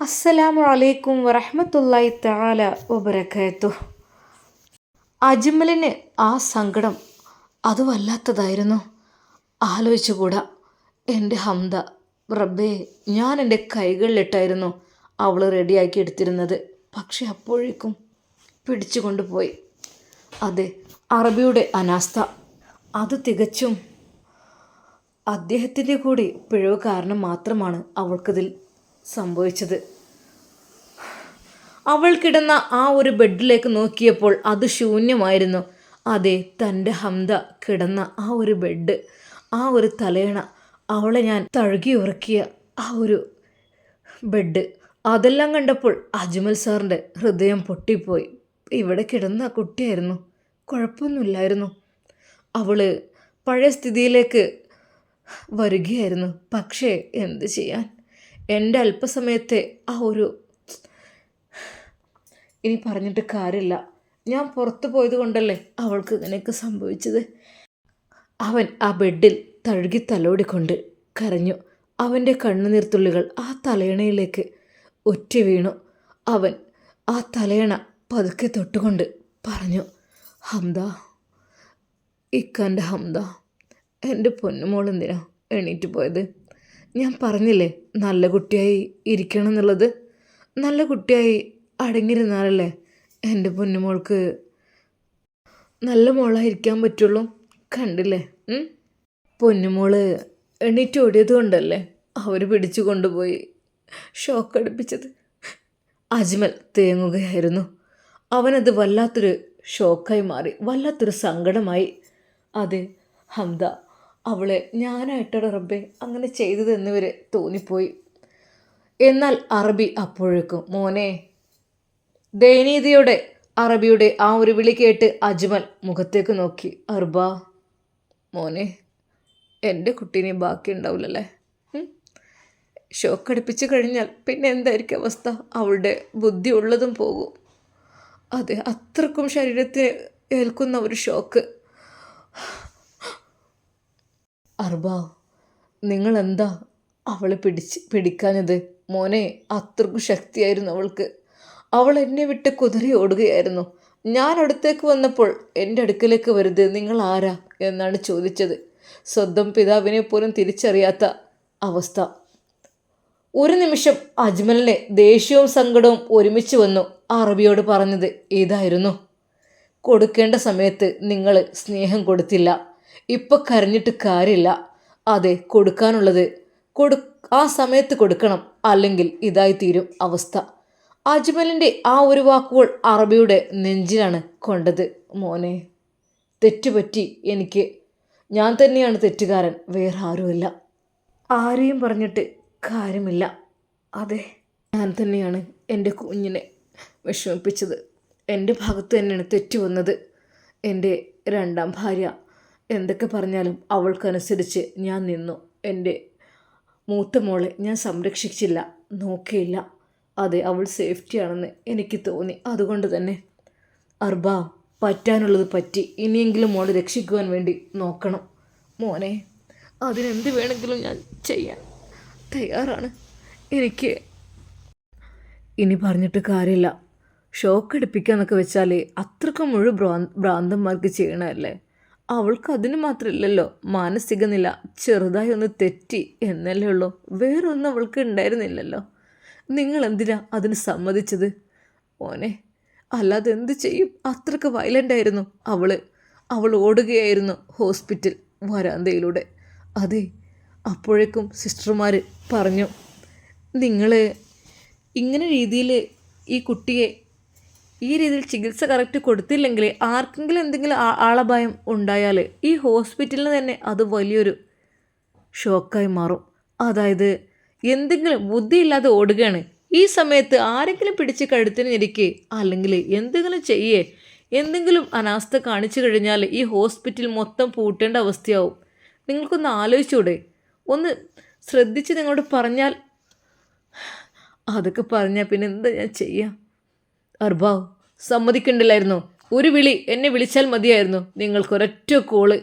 അസ്സലാമു അലൈക്കും വറഹ്മത്തുള്ളാഹി താല വബറകാത്തു അജ്മലിന് ആ സങ്കടം അത് വല്ലാത്തതായിരുന്നു. ആലോചിച്ചുകൂടാ. എന്റെ ഹംദ റബ്ബേ ഞാൻ എന്റെ കൈകളിലിട്ടായിരുന്നു അവൾ റെഡിയാക്കി എടുത്തിരുന്നത്. പക്ഷെ അപ്പോഴേക്കും പിടിച്ചു കൊണ്ടുപോയി. അതെ അറബിയുടെ അനാസ്ഥ. അത് തികച്ചും അദ്ദേഹത്തിന്റെ കൂടി പിഴവ് കാരണം മാത്രമാണ് അവൾക്കതിൽ സംഭവിച്ചത്. അവൾ കിടന്ന ആ ഒരു ബെഡിലേക്ക് നോക്കിയപ്പോൾ അത് ശൂന്യമായിരുന്നു. അതെ തന്റെ ഹംദ കിടന്ന ആ ഒരു ബെഡ് ആ ഒരു തലയണ അവളെ ഞാൻ തഴുകി ഉറക്കിയ ആ ഒരു ബെഡ്. അതെല്ലാം കണ്ടപ്പോൾ അജ്മൽ സാറിന്റെ ഹൃദയം പൊട്ടിപ്പോയി. ഇവിടെ കിടന്ന കുട്ടിയായിരുന്നു. കുഴപ്പമൊന്നുമില്ലായിരുന്നു. അവൾ പഴയ സ്ഥിതിയിലേക്ക് വരികയായിരുന്നു. പക്ഷേ എന്ത് ചെയ്യാൻ? എന്റെ അല്പസമയത്തെ ആ ഒരു ഇനി പറഞ്ഞിട്ട് കാര്യമില്ല. ഞാൻ പുറത്തു പോയത് കൊണ്ടല്ലേ അവൾക്ക് ഇങ്ങനെയൊക്കെ സംഭവിച്ചത്. അവൻ ആ ബെഡിൽ തഴുകി തലോടിക്കൊണ്ട് കരഞ്ഞു. അവന്റെ കണ്ണുനീർത്തുള്ളികൾ ആ തലയണയിലേക്ക് ഒറ്റ വീണു. അവൻ ആ തലയണ പതുക്കെ തൊട്ടുകൊണ്ട് പറഞ്ഞു ഹംദ ഇക്കാന്റെ ഹംദ എന്റെ പൊന്നുമോൾ എന്തിനാ എണീറ്റ് പോയത്? ഞാൻ പറഞ്ഞില്ലേ നല്ല കുട്ടിയായി ഇരിക്കണം എന്നുള്ളത്? നല്ല കുട്ടിയായി അടങ്ങിയിരുന്നാലല്ലേ എന്റെ പൊന്നുമോൾക്ക് നല്ല മോളായിരിക്കാൻ പറ്റുള്ളൂ? കണ്ടില്ലേ? പൊന്നുമോൾ എണീറ്റ് ഓടിയത് കൊണ്ടല്ലേ അവർ പിടിച്ചു കൊണ്ടുപോയി ഷോക്ക് അടുപ്പിച്ചത്? അജ്മൽ തേങ്ങുകയായിരുന്നു. അവനത് വല്ലാത്തൊരു ഷോക്കായി മാറി വല്ലാത്തൊരു സങ്കടമായി. അതെ ഹംദ അവളെ ഞാനായിട്ടാണ് റബ്ബെ അങ്ങനെ ചെയ്തതെന്ന് വരെ തോന്നിപ്പോയി. എന്നാൽ അറബി അപ്പോഴേക്കും മോനെ. ദയനീയതയോടെ അറബിയുടെ ആ ഒരു വിളി കേട്ട് അജ്മൽ മുഖത്തേക്ക് നോക്കി അർബ മോനെ എന്റെ കുട്ടീനെ ബാക്കി ഉണ്ടാവില്ലല്ലേ ഷോക്ക് ഷോക്കടുപ്പിച്ച് കഴിഞ്ഞാൽ പിന്നെ എന്തായിരിക്കും അവസ്ഥ? അവളുടെ ബുദ്ധി ഉള്ളതും പോകും. അതെ അത്രക്കും ശരീരത്തെ ഏൽക്കുന്ന ഒരു ഷോക്ക്. അർബ നിങ്ങൾ എന്താ അവളെ പിടിച്ച് പിടിക്കാഞ്ഞത്? മോനെ അത്രക്കും ശക്തിയായിരുന്നു അവൾക്ക്. അവൾ എന്നെ വിട്ട് കുതിരി ഓടുകയായിരുന്നു. ഞാൻ അടുത്തേക്ക് വന്നപ്പോൾ എന്റെ അടുക്കലേക്ക് വരുത് നിങ്ങൾ ആരാ? എന്നാണ് ചോദിച്ചത്. സ്വന്തം പിതാവിനെ പോലും തിരിച്ചറിയാത്ത അവസ്ഥ. ഒരു നിമിഷം അജ്മലിനെ ദേഷ്യവും സങ്കടവും ഒരുമിച്ച് വന്നു അറബിയോട് പറഞ്ഞത് ഇതായിരുന്നു. കൊടുക്കേണ്ട സമയത്ത് നിങ്ങൾ സ്നേഹം കൊടുത്തില്ല. ഇപ്പം കരഞ്ഞിട്ട് കാര്യമില്ല. അതെ കൊടുക്കാനുള്ളത്. കൊടു ആ സമയത്ത് കൊടുക്കണം. അല്ലെങ്കിൽ ഇതായി തീരും അവസ്ഥ. അജ്മലിന്റെ ആ ഒരു വാക്കുകൾ അറബിയുടെ നെഞ്ചിലാണ് കൊണ്ടത്. മോനെ തെറ്റുപറ്റി എനിക്ക്. ഞാൻ തന്നെയാണ് തെറ്റുകാരൻ. വേറെ ആരുമല്ല. ആരെയും പറഞ്ഞിട്ട് കാര്യമില്ല. അതെ ഞാൻ തന്നെയാണ് എന്റെ കുഞ്ഞിനെ വിഷമിപ്പിച്ചത്. എന്റെ ഭാഗത്ത് തന്നെയാണ് തെറ്റു വന്നത്. എന്റെ രണ്ടാം ഭാര്യ എന്തൊക്കെ പറഞ്ഞാലും അവൾക്കനുസരിച്ച് ഞാൻ നിന്നു. എന്റെ മൂത്ത മോളെ ഞാൻ സംരക്ഷിച്ചില്ല നോക്കിയില്ല. അതെ അവൾ സേഫ്റ്റിയാണെന്ന് എനിക്ക് തോന്നി. അതുകൊണ്ട് തന്നെ അർബ പറ്റാനുള്ളത് പറ്റി. ഇനിയെങ്കിലും മോളെ രക്ഷിക്കുവാൻ വേണ്ടി നോക്കണം. മോനെ അതിനെന്ത് വേണമെങ്കിലും ഞാൻ ചെയ്യാൻ തയ്യാറാണ്. എനിക്ക് ഇനി പറഞ്ഞിട്ട് കാര്യമില്ല. ഷോക്ക് അടിപ്പിക്കാന്നൊക്കെ വെച്ചാൽ അത്രക്കും മുഴുവൻ ഭ്രാ ഭ്രാന്തന്മാർക്ക് ചെയ്യണമല്ലേ അവൾക്ക് അതിന് മാത്രമില്ലല്ലോ മാനസിക നില ചെറുതായി ഒന്ന് തെറ്റി എന്നല്ലേ ഉള്ളൂ. വേറൊന്നും അവൾക്ക് ഉണ്ടായിരുന്നില്ലല്ലോ. നിങ്ങൾ എന്തിനാ അതിന് സമ്മതിച്ചത്? ഓനെ അല്ലാതെ എന്ത് ചെയ്യും? അത്രയ്ക്ക് വയലന്റ് ആയിരുന്നു അവൾ അവൾ ഓടുകയായിരുന്നു ഹോസ്പിറ്റൽ വരാന്തയിലൂടെ. അതെ അപ്പോഴേക്കും സിസ്റ്റർമാർ പറഞ്ഞു നിങ്ങൾ ഇങ്ങനെ രീതിയിൽ ഈ കുട്ടിയെ ഈ രീതിയിൽ ചികിത്സ കറക്റ്റ് കൊടുത്തില്ലെങ്കിൽ ആർക്കെങ്കിലും എന്തെങ്കിലും ആ- ആളപായം ഉണ്ടായാൽ ഈ ഹോസ്പിറ്റലിന് തന്നെ അത് വലിയൊരു ഷോക്കായി മാറും. അതായത് എന്തെങ്കിലും ബുദ്ധിയില്ലാതെ ഓടുകയാണ്. ഈ സമയത്ത് ആരെങ്കിലും പിടിച്ച് കഴുത്തിന് അല്ലെങ്കിൽ എന്തെങ്കിലും ചെയ്യേ എന്തെങ്കിലും അനാസ്ഥ കാണിച്ചു കഴിഞ്ഞാൽ ഈ ഹോസ്പിറ്റൽ മൊത്തം പൂട്ടേണ്ട അവസ്ഥയാവും. നിങ്ങൾക്കൊന്ന് ആലോചിച്ചൂടെ. ഒന്ന് ശ്രദ്ധിച്ച് നിങ്ങളോട് പറഞ്ഞാൽ അതൊക്കെ പറഞ്ഞാൽ പിന്നെ എന്താ ഞാൻ ചെയ്യാം? അർബാവ് സമ്മതിക്കണ്ടില്ലായിരുന്നു. ഒരു വിളി എന്നെ വിളിച്ചാൽ മതിയായിരുന്നു. നിങ്ങൾക്കൊരൊറ്റ കോൾ.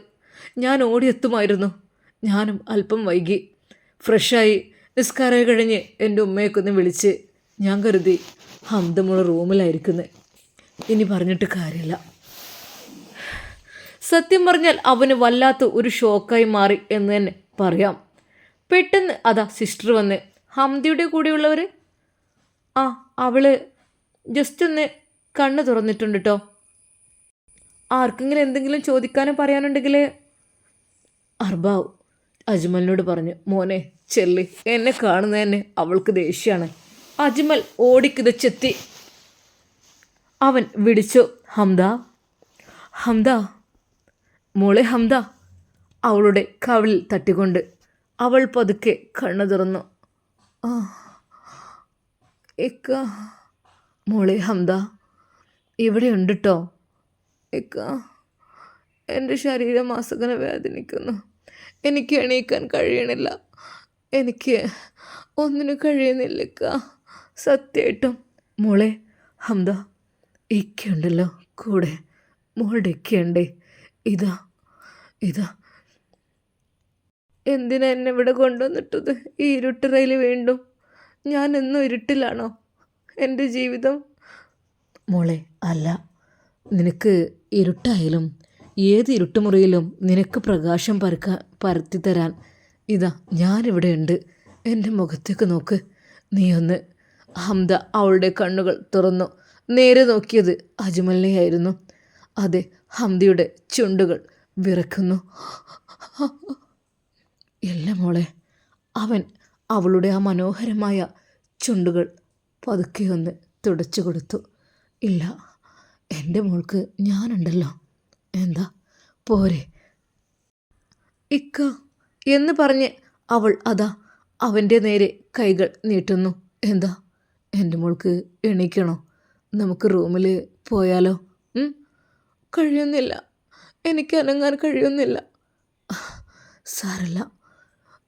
ഞാൻ ഓടിയെത്തുമായിരുന്നു. ഞാനും അല്പം വൈകി. ഫ്രഷായി നിസ്കാരം കഴിഞ്ഞ് എന്റെ ഉമ്മയൊക്കെ ഒന്ന് വിളിച്ച്. ഞാൻ കരുതി ഹംദമുള്ള റൂമിലായിരിക്കുന്നത് ഇനി പറഞ്ഞിട്ട് കാര്യമില്ല. സത്യം പറഞ്ഞാൽ അവന് വല്ലാത്ത ഒരു ഷോക്കായി മാറി എന്ന് തന്നെ പറയാം. പെട്ടെന്ന് അതാ സിസ്റ്റർ വന്ന് ഹംദിയുടെ കൂടെയുള്ളവർ ആ അവൾ ജസ്റ്റ് ഒന്ന് കണ്ണ് തുറന്നിട്ടുണ്ട് കേട്ടോ ആർക്കെങ്കിലും എന്തെങ്കിലും ചോദിക്കാനോ പറയാനുണ്ടെങ്കിൽ അർബാവ് അജ്മലിനോട് പറഞ്ഞു മോനെ ചെല്ലി. എന്നെ കാണുന്ന തന്നെ അവൾക്ക് ദേഷ്യമാണ്. അജ്മൽ ഓടിക്കിതച്ചെത്തി അവൻ വിളിച്ചു ഹംദ. ഹംദ. മോളെ ഹംദ. അവളുടെ കവിളിൽ തട്ടിക്കൊണ്ട് അവൾ പതുക്കെ കണ്ണു തുറന്നു. ആ മോളെ ഹംദ. ഇവിടെയുണ്ട് കേട്ടോ ഇക്ക എന്റെ ശരീരം അസുഖന വേദനിക്കുന്നു. എനിക്ക് എണീക്കാൻ കഴിയണില്ല. എനിക്ക് ഒന്നിനും കഴിയുന്നില്ല ഇക്ക. സത്യമായിട്ടും മോളെ ഹംദ ഇക്കുണ്ടല്ലോ കൂടെ. മോളുടെ ഇക്കയുണ്ടേ. ഇതാ ഇതാ. എന്തിനാ എന്നെ ഇവിടെ കൊണ്ടുവന്നിട്ടത്? ഈ ഇരുട്ടറയിൽ വീണ്ടും. ഞാൻ എന്നും ഇരുട്ടിലാണോ? എന്റെ ജീവിതം? മോളെ അല്ല. നിനക്ക് ഇരുട്ടായാലും ഏത് ഇരുട്ടുമുറിയിലും നിനക്ക് പ്രകാശം പരക്ക പരത്തി തരാൻ ഇതാ ഞാനിവിടെ ഉണ്ട്. എന്റെ മുഖത്തേക്ക് നോക്ക്. നീ ഒന്ന് ഹംദ അവളുടെ കണ്ണുകൾ തുറന്നു. നേരെ നോക്കിയത് അജ്മലിനെയായിരുന്നു. അതെ ഹംദയുടെ ചുണ്ടുകൾ വിറക്കുന്നു ഇല്ല മോളെ അവൻ അവളുടെ ആ മനോഹരമായ ചുണ്ടുകൾ പതുക്കെ ഒന്ന് തുടച്ചു കൊടുത്തു. ഇല്ല എന്റെ മോൾക്ക് ഞാനുണ്ടല്ലോ. എന്താ? പോരെ. ഇക്ക എന്ന് പറഞ്ഞ് അവൾ അതാ അവന്റെ നേരെ കൈകൾ നീട്ടുന്നു. എന്താ? എന്റെ മോൾക്ക് എണീക്കണോ? നമുക്ക് റൂമിൽ പോയാലോ? കഴിയുന്നില്ല. എനിക്ക് അനങ്ങാൻ കഴിയുന്നില്ല. സാരല്ല.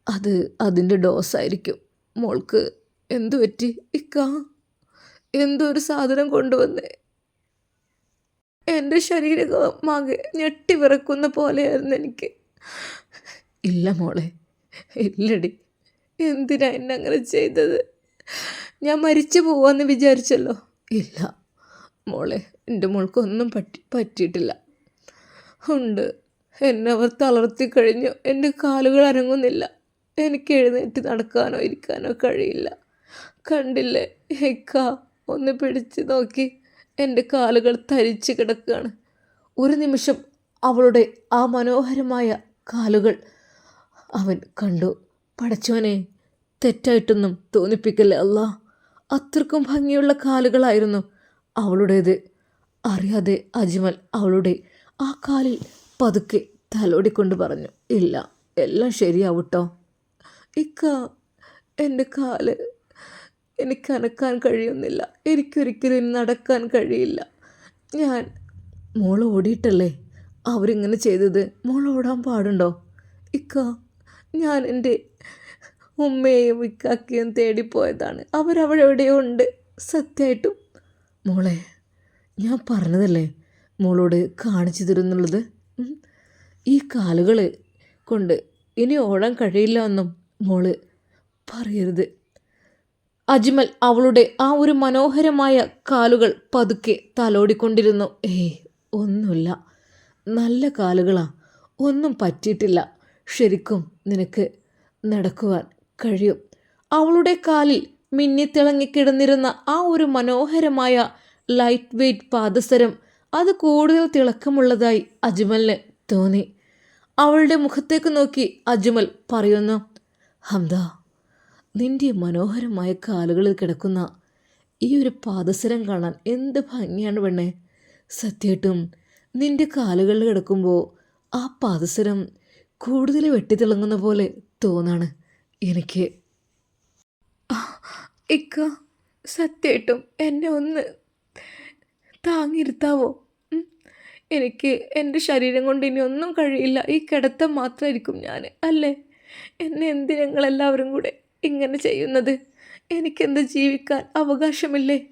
അത് അതിന്റെ ഡോസായിരിക്കും. മോൾക്ക് എന്തു പറ്റി? ഇക്ക എന്തോ ഒരു സാധനം കൊണ്ടുവന്നേ? എന്റെ ശരീരമാകെ ഞെട്ടി വിറക്കുന്ന പോലെയായിരുന്നു എനിക്ക്. ഇല്ല മോളെ ഇല്ലടി. എന്തിനാ എന്നെ അങ്ങനെ ചെയ്തത്? ഞാൻ മരിച്ചു പോവാന്ന് വിചാരിച്ചല്ലോ. ഇല്ല മോളെ എന്റെ മോൾക്കൊന്നും പറ്റി പറ്റിയിട്ടില്ല. ഉണ്ട് എന്നെ അവർ തളർത്തി കഴിഞ്ഞു. എന്റെ കാലുകൾ അനങ്ങുന്നില്ല. എനിക്ക് എഴുന്നേറ്റ് നടക്കാനോ ഇരിക്കാനോ കഴിയില്ല. കണ്ടില്ലേ? എക്ക ഒന്ന് പിടിച്ച് നോക്കി. എന്റെ കാലുകൾ തരിച്ചു കിടക്കുകയാണ് ഒരു നിമിഷം അവളുടെ ആ മനോഹരമായ കാലുകൾ അവൻ കണ്ടു. പടച്ചോനെ തെറ്റായിട്ടൊന്നും തോന്നിപ്പിക്കല്ലേ അല്ല? അത്രക്കും ഭംഗിയുള്ള കാലുകളായിരുന്നു അവളുടേത്. അറിയാതെ അജ്മൽ അവളുടെ ആ കാലിൽ പതുക്കെ തലോടിക്കൊണ്ട് പറഞ്ഞു ഇല്ല എല്ലാം ശരിയാവട്ടോ. ഇക്ക എന്റെ കാൽ എനിക്ക് അനക്കാൻ കഴിയുന്നില്ല. എനിക്കൊരിക്കലും നടക്കാൻ കഴിയില്ല. ഞാൻ മോൾ ഓടിയിട്ടല്ലേ? അവരിങ്ങനെ ചെയ്തത്. മോൾ ഓടാൻ പാടുണ്ടോ? ഇക്ക ഞാൻ എന്റെ ഉമ്മയെയും ഇക്കാക്കിയും തേടിപ്പോയതാണ്. അവരവിടെ എവിടെയോ ഉണ്ട്. സത്യമായിട്ടും. മോളെ ഞാൻ പറഞ്ഞതല്ലേ? മോളോട് കാണിച്ചു തരുന്നുള്ളത്. ഈ കാലുകൾ കൊണ്ട് ഇനി ഓടാൻ കഴിയില്ല എന്നും മോൾ പറയരുത്. അജ്മൽ അവളുടെ ആ ഒരു മനോഹരമായ കാലുകൾ പതുക്കെ തലോടിക്കൊണ്ടിരുന്നു. ഏ ഒന്നുമില്ല. നല്ല കാലുകളാ. ഒന്നും പറ്റിയിട്ടില്ല. ശരിക്കും നിനക്ക് നടക്കുവാൻ കഴിയും. അവളുടെ കാലിൽ മിന്നിത്തിളങ്ങിക്കിടന്നിരുന്ന ആ ഒരു മനോഹരമായ ലൈറ്റ് വെയ്റ്റ് പാദസരം അത് കൂടുതൽ തിളക്കമുള്ളതായി അജ്മലിന് തോന്നി. അവളുടെ മുഖത്തേക്ക് നോക്കി അജ്മൽ പറയുന്നു ഹംദ നിന്റെ മനോഹരമായ കാലുകളിൽ കിടക്കുന്ന ഈ ഒരു പാദസരം കാണാൻ എന്ത് ഭംഗിയാണ് പെണ്ണെ. സത്യമായിട്ടും നിന്റെ കാലുകളിൽ കിടക്കുമ്പോൾ ആ പാദസരം കൂടുതൽ വെട്ടിത്തിളങ്ങുന്ന പോലെ തോന്നാണ് എനിക്ക്. ഇക്ക സത്യമായിട്ടും എന്നെ ഒന്ന് താങ്ങിയിരുത്താവോ? ഉം? എനിക്ക് എന്റെ ശരീരം കൊണ്ട് ഇനി ഒന്നും കഴിയില്ല. ഈ കിടത്തം മാത്രമായിരിക്കും ഞാൻ അല്ലേ? എന്നെ എന്തിനങ്ങളെല്ലാവരും കൂടെ ഇങ്ങനെ ചെയ്യുന്നത്? എനിക്കെന്ത് ജീവിക്കാൻ അവകാശമില്ലേ?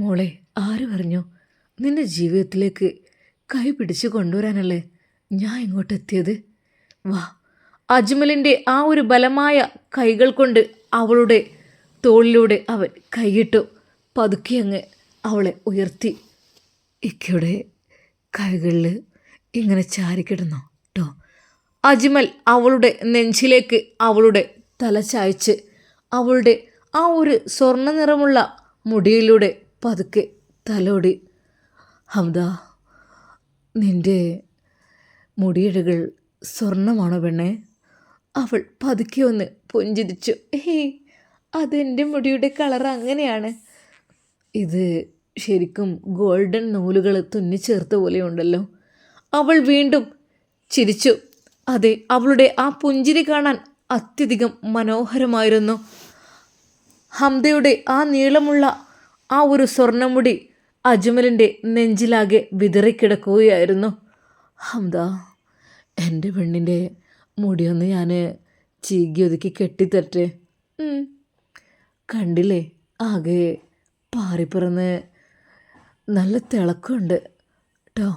മോളെ ആര് പറഞ്ഞു? നിന്റെ ജീവിതത്തിലേക്ക് കൈ പിടിച്ച് കൊണ്ടുവരാനല്ലേ ഞാൻ ഇങ്ങോട്ട് എത്തിയത് വാ അജ്മലിന്റെ ആ ഒരു ബലമായ കൈകൾ കൊണ്ട് അവളുടെ തോളിലൂടെ അവൻ കൈയിട്ടു പതുക്കെ അങ്ങ് അവളെ ഉയർത്തി. ഇക്കയുടെ കൈകളിൽ ഇങ്ങനെ ചാരിക്കിടന്നോ? കേട്ടോ അജ്മൽ അവളുടെ നെഞ്ചിലേക്ക് അവളുടെ തല ചായ്ച്ച് അവളുടെ ആ ഒരു സ്വർണ നിറമുള്ള മുടിയിലൂടെ പതുക്കെ തലോടി. ഹംദ നിന്റെ മുടിയിഴകൾ സ്വർണമാണോ പെണ്ണേ? അവൾ പതുക്കെ ഒന്ന് പുഞ്ചിരിച്ചു. ഹേയ് അതെന്റെ മുടിയുടെ കളർ അങ്ങനെയാണ്. ഇത് ശരിക്കും ഗോൾഡൻ നൂലുകൾ തുന്നിച്ചേർത്ത പോലെയുണ്ടല്ലോ. അവൾ വീണ്ടും ചിരിച്ചു. അതെ അവളുടെ ആ പുഞ്ചിരി കാണാൻ അത്യധികം മനോഹരമായിരുന്നു. ഹംദയുടെ ആ നീളമുള്ള ആ ഒരു സ്വർണമുടി അജ്മലിന്റെ നെഞ്ചിലാകെ വിതറിക്കിടക്കുകയായിരുന്നു. ഹംദ എന്റെ പെണ്ണിന്റെ മുടിയൊന്ന് ഞാൻ ചീകി ഒതുക്കി കെട്ടിത്തരട്ടെ. കണ്ടില്ലേ ആകെ പാറിപ്പറന്ന് നല്ല തിളക്കമുണ്ട് കേട്ടോ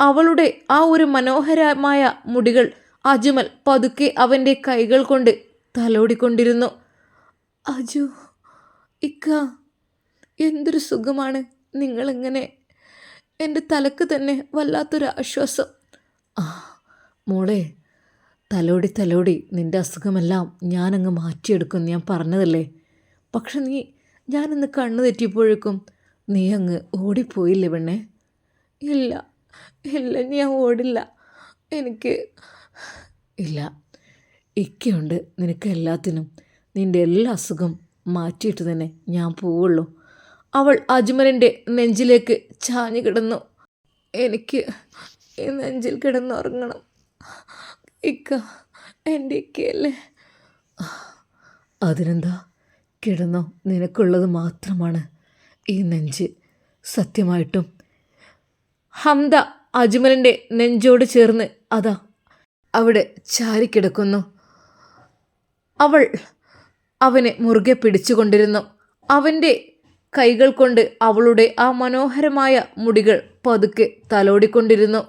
അവളുടെ ആ ഒരു മനോഹരമായ മുടികൾ അജ്മൽ പതുക്കെ അവന്റെ കൈകൾ കൊണ്ട് തലോടിക്കൊണ്ടിരുന്നു. അജു ഇക്ക എന്തൊരു സുഖമാണ്. നിങ്ങളിങ്ങനെ? എന്റെ തലക്ക് തന്നെ വല്ലാത്തൊരു ആശ്വാസം. ആ മോളെ തലോടി തലോടി. നിന്റെ അസുഖമെല്ലാം ഞാനങ്ങ് മാറ്റിയെടുക്കും. ഞാൻ പറഞ്ഞതല്ലേ? പക്ഷെ നീ ഞാനിന്ന് കണ്ണു തെറ്റിയപ്പോഴേക്കും നീ അങ്ങ് ഓടിപ്പോയില്ലേ പെണ്ണേ? ഇല്ല ഇല്ല ഞാൻ ഓടില്ല. എനിക്ക് ഇല്ല. ഇക്കയുണ്ട്. നിനക്ക് എല്ലാത്തിനും. നിന്റെ എല്ലാ അസുഖം മാറ്റിയിട്ട് തന്നെ ഞാൻ പോവുള്ളൂ. അവൾ അജ്മലിന്റെ നെഞ്ചിലേക്ക് ചാഞ്ഞു കിടന്നു. എനിക്ക് ഈ നെഞ്ചിൽ കിടന്നുറങ്ങണം. ഇക്ക എന്റെ ഇക്കയല്ലേ? അതിനെന്താ? കിടന്നോ. നിനക്കുള്ളത് മാത്രമാണ് ഈ നെഞ്ച്. സത്യമായിട്ടും. ഹംദ അജ്മലിന്റെ നെഞ്ചോട് ചേർന്ന് അതാ അവിടെ ചാരിക്കിടക്കുന്നു. അവൾ അവനെ മുറുകെ പിടിച്ചുകൊണ്ടിരുന്നു. അവന്റെ കൈകൾ കൊണ്ട് അവളുടെ ആ മനോഹരമായ മുടികൾ പതുക്കെ തലോടിക്കൊണ്ടിരുന്നു.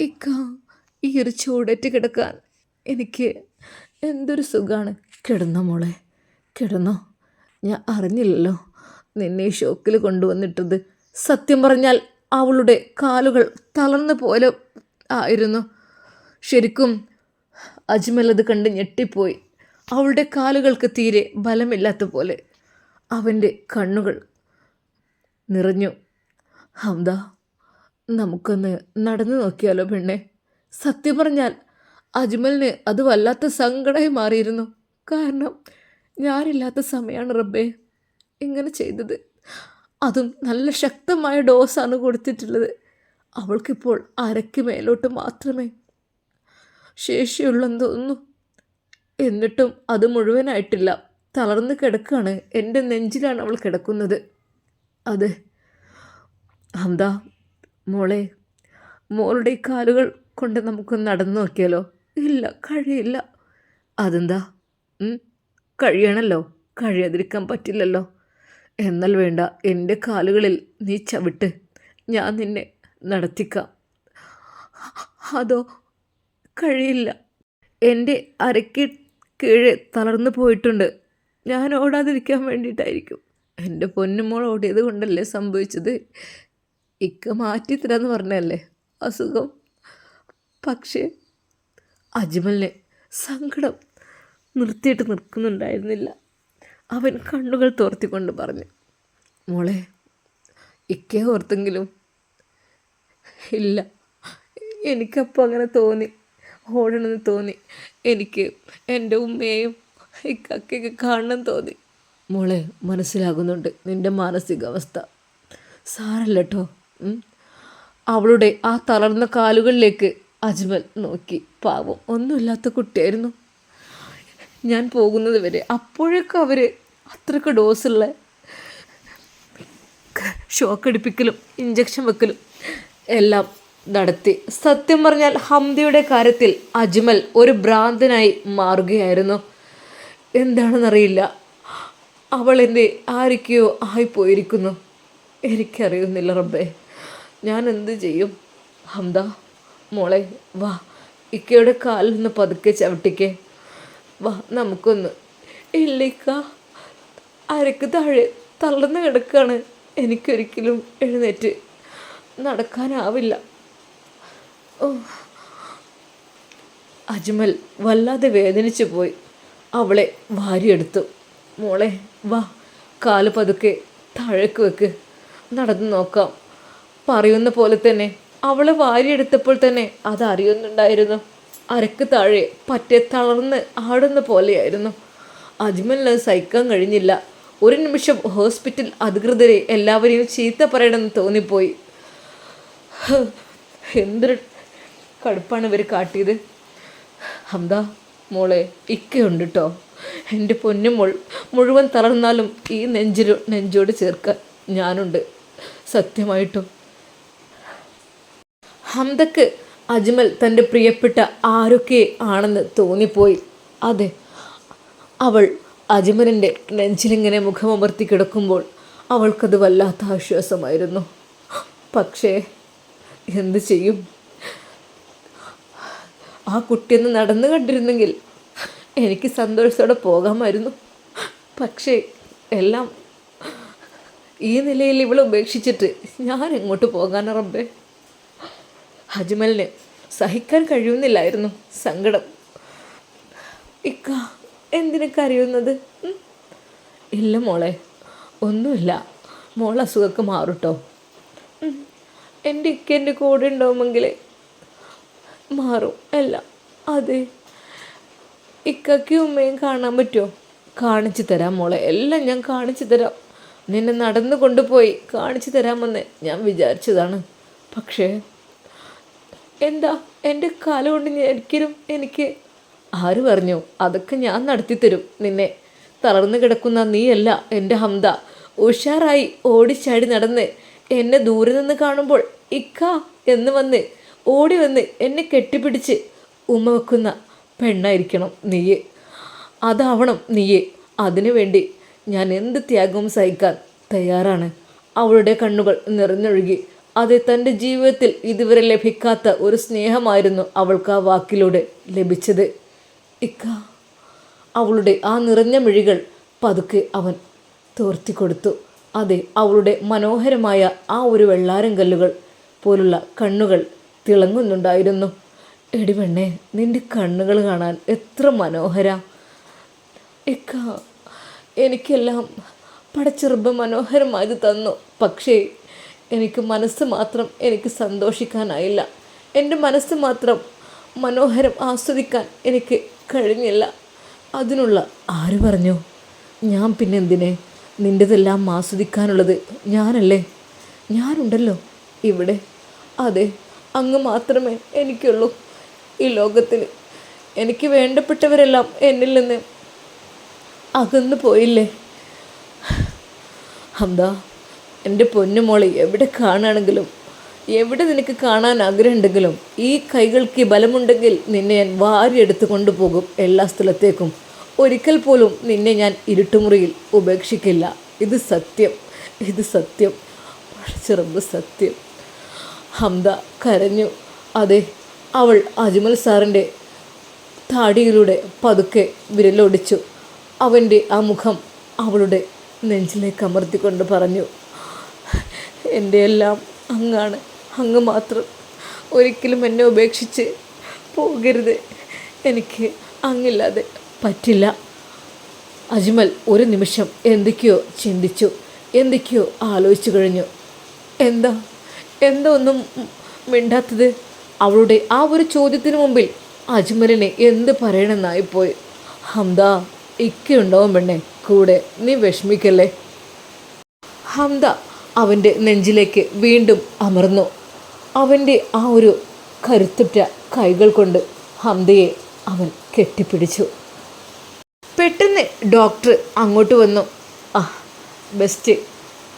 ഇക്ക ഈ ചൂടറ്റ് കിടക്കാൻ എനിക്ക് എന്തൊരു സുഖമാണ് കിടന്നോ മോളെ കിടന്നോ. ഞാൻ അറിഞ്ഞില്ലല്ലോ നിന്നെ ഷോക്കിൽ കൊണ്ടുവന്നിട്ടത്. സത്യം പറഞ്ഞാൽ അവളുടെ കാലുകൾ തളർന്നു പോലെ ആയിരുന്നു. ശരിക്കും അജ്മൽ അത് കണ്ട് ഞെട്ടിപ്പോയി. അവളുടെ കാലുകൾക്ക് തീരെ ബലമില്ലാത്ത പോലെ അവന്റെ കണ്ണുകൾ നിറഞ്ഞു. ഹംദ നമുക്കൊന്ന് നടന്നു നോക്കിയാലോ പെണ്ണെ? സത്യം പറഞ്ഞാൽ അജ്മലിന് അത് വല്ലാത്ത സങ്കടമായി മാറിയിരുന്നു. കാരണം ഞാനില്ലാത്ത സമയമാണ് റബ്ബേ ഇങ്ങനെ ചെയ്തത്. അതും നല്ല ശക്തമായ ഡോസാണ് കൊടുത്തിട്ടുള്ളത്. അവൾക്കിപ്പോൾ അരയ്ക്ക് മേലോട്ട് മാത്രമേ ശേഷിയുള്ളെന്ന് തോന്നുന്നു. എന്നിട്ടും അത് മുഴുവനായിട്ടില്ല. തളർന്ന് കിടക്കുകയാണ്. എന്റെ നെഞ്ചിലാണ് അവൾ കിടക്കുന്നത്. അതെ. എന്താ മോളെ മോളുടെ കാലുകൾ കൊണ്ട് നമുക്ക് നടന്നു നോക്കിയാലോ? ഇല്ല കഴിയില്ല. അതെന്താ? കഴിയണല്ലോ. കഴിയാതിരിക്കാൻ പറ്റില്ലല്ലോ. എന്നാൽ വേണ്ട എന്റെ കാലുകളിൽ നീ ചവിട്ട്. ഞാൻ നിന്നെ നടത്തിക്കാം. അതോ കഴിയില്ല. എന്റെ അരയ്ക്ക് കീഴെ തളർന്നു പോയിട്ടുണ്ട്. ഞാൻ ഓടാതിരിക്കാൻ വേണ്ടിയിട്ടായിരിക്കും. എന്റെ പൊന്നുമോൾ ഓടിയത് കൊണ്ടല്ലേ സംഭവിച്ചത്? ഇക്ക മാറ്റി തരാന്ന് പറഞ്ഞല്ലേ? അസുഖം. പക്ഷേ അജ്മലിനെ സങ്കടം നിർത്തിയിട്ട് നിൽക്കുന്നുണ്ടായിരുന്നില്ല. അവൻ കണ്ണുകൾ തോർത്തിക്കൊണ്ട് പറഞ്ഞു മോളെ ഇക്കേ ഓർത്തെങ്കിലും ഇല്ല. എനിക്കപ്പോൾ അങ്ങനെ തോന്നി. ഓടണമെന്ന് തോന്നി. എനിക്ക് എന്റെ ഉമ്മയെയും ഇക്കൊക്കെ കാണണം തോന്നി. മോളെ മനസ്സിലാകുന്നുണ്ട് നിന്റെ മാനസികാവസ്ഥ. സാരല്ല കേട്ടോ അവളുടെ ആ തളർന്ന കാലുകളിലേക്ക് അജ്മൽ നോക്കി. പാവം ഒന്നുമില്ലാത്ത കുട്ടിയായിരുന്നു. ഞാൻ പോകുന്നത് വരെ അപ്പോഴൊക്കെ അവർ അത്രയ്ക്ക് ഡോസുള്ള ഷോക്ക് അടിപ്പിക്കലും ഇഞ്ചക്ഷൻ വെക്കലും എല്ലാം നടത്തി. സത്യം പറഞ്ഞാൽ ഹംദയുടെ കാര്യത്തിൽ അജ്മൽ ഒരു ഭ്രാന്തനായി മാറുകയായിരുന്നു. എന്താണെന്നറിയില്ല. അവൾ എന്റെ ആരൊക്കെയോ ആയിപ്പോയിരിക്കുന്നു. എനിക്കറിയുന്നില്ല റബ്ബേ. ഞാൻ എന്ത് ചെയ്യും? ഹംദ മോളെ വാ. ഇക്കയുടെ കാലിൽ നിന്ന് പതുക്കെ ചവിട്ടിക്കേ. വാ നമുക്കൊന്ന് ഇല്ലിക്ക അരക്ക് താഴെ തളർന്ന് കിടക്കാണ്. എനിക്കൊരിക്കലും എഴുന്നേറ്റ് നടക്കാനാവില്ല. അജ്മൽ വല്ലാതെ വേദനിച്ചു പോയി. അവളെ വാരിയെടുത്തു. മോളെ വാ കാൽ പതുക്കെ താഴേക്ക് വെക്ക്. നടന്നു നോക്കാം. പറയുന്ന പോലെ തന്നെ അവളെ വാരിയെടുത്തപ്പോൾ തന്നെ അത് അറിയുന്നുണ്ടായിരുന്നു അരക്ക് താഴെ പറ്റെ തളർന്ന് ആടുന്ന പോലെയായിരുന്നു. അജ്മലിന് സഹിക്കാൻ കഴിഞ്ഞില്ല. ഒരു നിമിഷം ഹോസ്പിറ്റൽ അധികൃതരെ എല്ലാവരെയും ചീത്ത പറയണമെന്ന് തോന്നിപ്പോയി. എന്തൊരു കടുപ്പാണ് ഇവർ കാട്ടിയത്. ഹംദ മോളെ ഇക്കയുണ്ട് കേട്ടോ എന്റെ പൊന്നു മുൾ മുഴുവൻ തളർന്നാലും ഈ നെഞ്ചിലോ നെഞ്ചോട് ചേർക്കാൻ ഞാനുണ്ട്. സത്യമായിട്ടും. ഹംദക്ക് അജ്മൽ തന്റെ പ്രിയപ്പെട്ട ആരൊക്കെ ആണെന്ന് തോന്നിപ്പോയി. അതെ അവൾ അജ്മലിന്റെ നെഞ്ചിലിങ്ങനെ മുഖമമർത്തി കിടക്കുമ്പോൾ അവൾക്കത് വല്ലാത്ത ആശ്വാസമായിരുന്നു. പക്ഷേ എന്ത് ചെയ്യും? ആ കുട്ടിയൊന്ന് നടന്നു കണ്ടിരുന്നെങ്കിൽ എനിക്ക് സന്തോഷത്തോടെ പോകാമായിരുന്നു. പക്ഷേ എല്ലാം ഈ നിലയിൽ ഇവളെ ഉപേക്ഷിച്ചിട്ട് ഞാൻ എങ്ങോട്ട് പോകാൻ റബ്ബേ? അജ്മലിന് സഹിക്കാൻ കഴിയുന്നില്ലായിരുന്നു സങ്കടം. ഇക്ക എന്തിനു കരയുന്നത്? ഇല്ല മോളെ ഒന്നുമില്ല. മോൾ അസുഖമൊക്കെ മാറുട്ടോ. എന്റെ ഇക്ക എന്റെ കൂടെ ഉണ്ടാവുമെങ്കിൽ മാറും. എല്ലാം അതെ. ഇക്കയ്ക്കും ഉമ്മയും കാണാൻ പറ്റുമോ കാണിച്ചു തരാം മോളെ. എല്ലാം ഞാൻ കാണിച്ചു തരാം. നിന്നെ നടന്നു കൊണ്ടുപോയി കാണിച്ചു തരാമെന്ന് ഞാൻ വിചാരിച്ചതാണ്. പക്ഷേ എന്താ എന്റെ കാല കൊണ്ട് ഞാൻ ഒരിക്കലും എനിക്ക് ആര് പറഞ്ഞു? അതൊക്കെ ഞാൻ നടത്തിത്തരും. നിന്നെ തളർന്നു കിടക്കുന്ന നീയല്ല എന്റെ ഹംദ. ഉഷാറായി ഓടിച്ചാടി നടന്ന് എന്നെ ദൂരെ നിന്ന് കാണുമ്പോൾ ഇക്ക എന്ന് വന്ന് ഓടി വന്ന് എന്നെ കെട്ടിപ്പിടിച്ച് ഉമ്മ വെക്കുന്ന പെണ്ണായിരിക്കണം നീയെ. അതാവണം നീയെ. അതിനു വേണ്ടി ഞാൻ എന്ത് ത്യാഗവും സഹിക്കാൻ തയ്യാറാണ്. അവളുടെ കണ്ണുകൾ നിറഞ്ഞൊഴുകി അത് തന്റെ ജീവിതത്തിൽ ഇതുവരെ ലഭിക്കാത്ത ഒരു സ്നേഹമായിരുന്നു അവൾക്ക് ആ വാക്കിലൂടെ ലഭിച്ചത്. ഇക്ക അവളുടെ ആ നിറഞ്ഞ മിഴികൾ പതുക്കെ അവൻ തോർത്തി കൊടുത്തു അതെ അവളുടെ മനോഹരമായ ആ ഒരു വെള്ളാരം കല്ലുകൾ പോലുള്ള കണ്ണുകൾ തിളങ്ങുന്നുണ്ടായിരുന്നു. എടി പെണ്ണെ കണ്ണുകൾ കാണാൻ എത്ര മനോഹര. ഇക്ക എനിക്കെല്ലാം പടച്ചെറുപ്പം മനോഹരമായത് തന്നു. പക്ഷേ എനിക്ക് മനസ്സ് മാത്രം എനിക്ക് സന്തോഷിക്കാനായില്ല. എന്റെ മനസ്സ് മാത്രം മനോഹരം ആസ്വദിക്കാൻ എനിക്ക് കഴിഞ്ഞില്ല. അതിനുള്ള ആര് പറഞ്ഞു? ഞാൻ പിന്നെ എന്തിനെ നിന്റെതെല്ലാം ആസ്വദിക്കാനുള്ളത് ഞാനല്ലേ? ഞാനുണ്ടല്ലോ ഇവിടെ. അതെ അങ്ങ് മാത്രമേ എനിക്കുള്ളൂ ഈ ലോകത്തിൽ എനിക്ക് വേണ്ടപ്പെട്ടവരെല്ലാം എന്നിൽ നിന്ന് അകന്നു പോയില്ലേ? ഹംദ എന്റെ പൊന്നുമോളെ എവിടെ കാണുകയാണെങ്കിലും എവിടെ നിനക്ക് കാണാൻ ആഗ്രഹമുണ്ടെങ്കിലും ഈ കൈകൾക്ക് ബലമുണ്ടെങ്കിൽ നിന്നെ ഞാൻ വാരിയെടുത്ത് കൊണ്ടുപോകും എല്ലാ സ്ഥലത്തേക്കും. ഒരിക്കൽ പോലും നിന്നെ ഞാൻ ഇരുട്ടുമുറിയിൽ ഉപേക്ഷിക്കില്ല. ഇത് സത്യം ഇത് സത്യം ചെറുമ്പ് സത്യം. ഹംദ കരഞ്ഞു. അതെ അവൾ അജ്മൽ സാറിന്റെ താടിയിലൂടെ പതുക്കെ വിരലൊടിച്ചു. അവന്റെ ആ മുഖം അവളുടെ നെഞ്ചിലേക്ക് അമർത്തിക്കൊണ്ട് പറഞ്ഞു എന്റെ എല്ലാം അങ്ങാണ്. അങ്ങ് മാത്രം ഒരിക്കലും എന്നെ ഉപേക്ഷിച്ച് പോകരുത്. എനിക്ക് അങ്ങില്ലാതെ പറ്റില്ല. അജ്മൽ ഒരു നിമിഷം എന്തൊക്കെയോ ചിന്തിച്ചു എന്തൊക്കെയോ ആലോചിച്ചു കഴിഞ്ഞു. എന്താ? എന്താ ഒന്നും മിണ്ടാത്തത്? അവളുടെ ആ ഒരു ചോദ്യത്തിന് മുമ്പിൽ അജ്മലിനെ എന്ത് പറയണമെന്നായിപ്പോയി ഹംദ ഇക്കയുണ്ടാവും പെണ്ണെ കൂടെ നീ വിഷമിക്കല്ലേ? ഹംദ അവന്റെ നെഞ്ചിലേക്ക് വീണ്ടും അമർന്നു. അവന്റെ ആ ഒരു കരുത്തുറ്റ കൈകൾ കൊണ്ട് ഹംദയെ അവൻ കെട്ടിപ്പിടിച്ചു. പെട്ടെന്ന് ഡോക്ടർ അങ്ങോട്ട് വന്നു. ആ ബെസ്റ്റ്.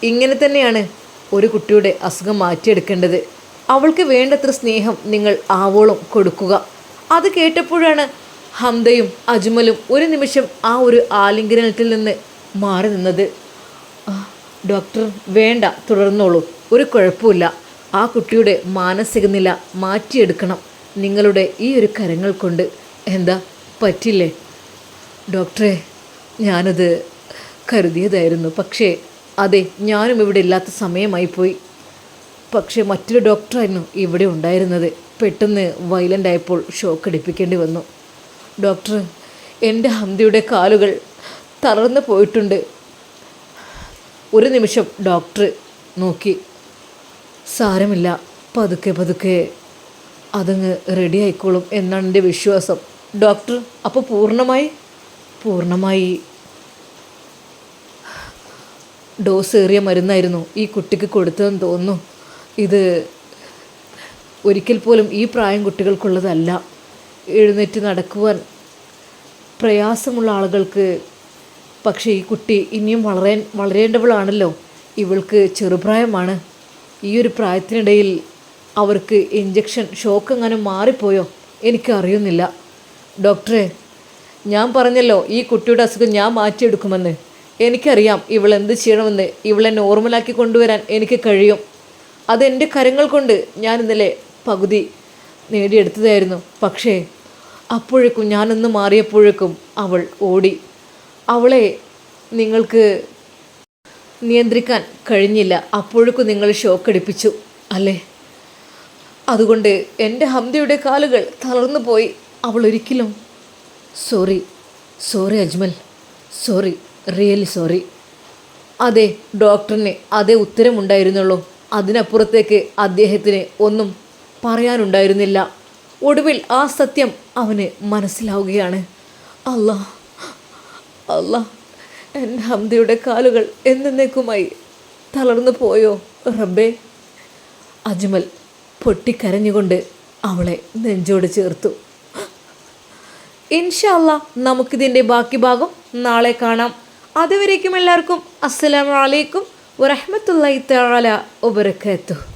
ഇങ്ങനെ തന്നെയാണ്. ഒരു കുട്ടിയുടെ അസുഖം മാറ്റിയെടുക്കേണ്ടത്. അവൾക്ക് വേണ്ടത്ര സ്നേഹം നിങ്ങൾ ആവോളം കൊടുക്കുക. അത് കേട്ടപ്പോഴാണ് ഹംദയും അജ്മലും ഒരു നിമിഷം ആ ഒരു ആലിംഗനത്തിൽ നിന്ന് മാറി നിന്നത്. ഡോക്ടർ വേണ്ട തുടർന്നോളൂ. ഒരു കുഴപ്പമില്ല. ആ കുട്ടിയുടെ മാനസിക നില മാറ്റിയെടുക്കണം നിങ്ങളുടെ ഈ ഒരു കരങ്ങൾ കൊണ്ട്. എന്താ? പറ്റില്ലേ? ഡോക്ടറെ ഞാനത് കരുതിയതായിരുന്നു. പക്ഷേ അതെ ഞാനും ഇവിടെ ഇല്ലാത്ത സമയമായി പോയി. പക്ഷേ മറ്റൊരു ഡോക്ടറായിരുന്നു ഇവിടെ ഉണ്ടായിരുന്നത്. പെട്ടെന്ന് വയലന്റ് ആയപ്പോൾ ഷോക്ക് അടിപ്പിക്കേണ്ടി വന്നു. ഡോക്ടർ എന്റെ ഹംദിയുടെ കാലുകൾ തളർന്നു പോയിട്ടുണ്ട്. ഒരു നിമിഷം ഡോക്ടർ നോക്കി. സാരമില്ല പതുക്കെ പതുക്കെ അതങ്ങ് റെഡി ആയിക്കോളും എന്നാണ് എന്റെ വിശ്വാസം. ഡോക്ടർ അപ്പോൾ പൂർണമായി? പൂർണമായി. ഡോസ് ഏറിയ മരുന്നായിരുന്നു ഈ കുട്ടിക്ക് കൊടുത്തതെന്ന് തോന്നുന്നു. ഇത് ഒരിക്കൽ പോലും ഈ പ്രായം കുട്ടികൾക്കുള്ളതല്ല. എഴുന്നേറ്റ് നടക്കുവാൻ പ്രയാസമുള്ള ആളുകൾക്ക് പക്ഷേ ഈ കുട്ടി ഇനിയും വളരാൻ വളരേണ്ടവളാണല്ലോ. ഇവൾക്ക് ചെറുപ്രായമാണ്. ഈ ഒരു പ്രായത്തിനിടയിൽ അവർക്ക് ഇഞ്ചക്ഷൻ ഷോക്ക് എങ്ങനെ മാറിപ്പോയോ എനിക്കറിയുന്നില്ല ഡോക്ടറെ ഞാൻ പറഞ്ഞല്ലോ ഈ കുട്ടിയുടെ അസുഖം ഞാൻ മാറ്റിയെടുക്കുമെന്ന്. എനിക്കറിയാം ഇവൾ എന്ത് ചെയ്യണമെന്ന്. ഇവളെ നോർമലാക്കി കൊണ്ടുവരാൻ എനിക്ക് കഴിയും. അതെന്റെ കരങ്ങൾ കൊണ്ട് ഞാൻ ഇന്നലെ പകുതി നേടിയെടുത്തതായിരുന്നു. പക്ഷേ അപ്പോഴേക്കും ഞാനൊന്ന് മാറിയപ്പോഴേക്കും അവൾ ഓടി. അവളെ നിങ്ങൾക്ക് നിയന്ത്രിക്കാൻ കഴിഞ്ഞില്ല. അപ്പോഴേക്കും നിങ്ങൾ ഷോക്ക് അടിപ്പിച്ചു അല്ലേ? അതുകൊണ്ട് എന്റെ ഹംദയുടെ കാലുകൾ തളർന്നു പോയി. അവൾ ഒരിക്കലും sorry sorry Ajmal sorry really sorry അതെ ഡോക്ടറിന് അതേ ഉത്തരമുണ്ടായിരുന്നുള്ളൂ. അതിനപ്പുറത്തേക്ക് അദ്ദേഹത്തിന് ഒന്നും പറയാനുണ്ടായിരുന്നില്ല. ഒടുവിൽ ആ സത്യം അവന് മനസ്സിലാവുകയാണ്. അല്ലാ അല്ലാ എന്റെ ഹംദയുടെ കാലുകൾ എന്നേക്കുമായി തളർന്നു പോയോ റബ്ബേ? അജ്മൽ പൊട്ടിക്കരഞ്ഞുകൊണ്ട് അവളെ നെഞ്ചോട് ചേർത്തു. ഇൻഷല്ല നമുക്കിതിന്റെ ബാക്കി ഭാഗം നാളെ കാണാം. അതുവരേക്കും എല്ലാവർക്കും അസ്സലാമലൈക്കും തആല വബറകാതുഹു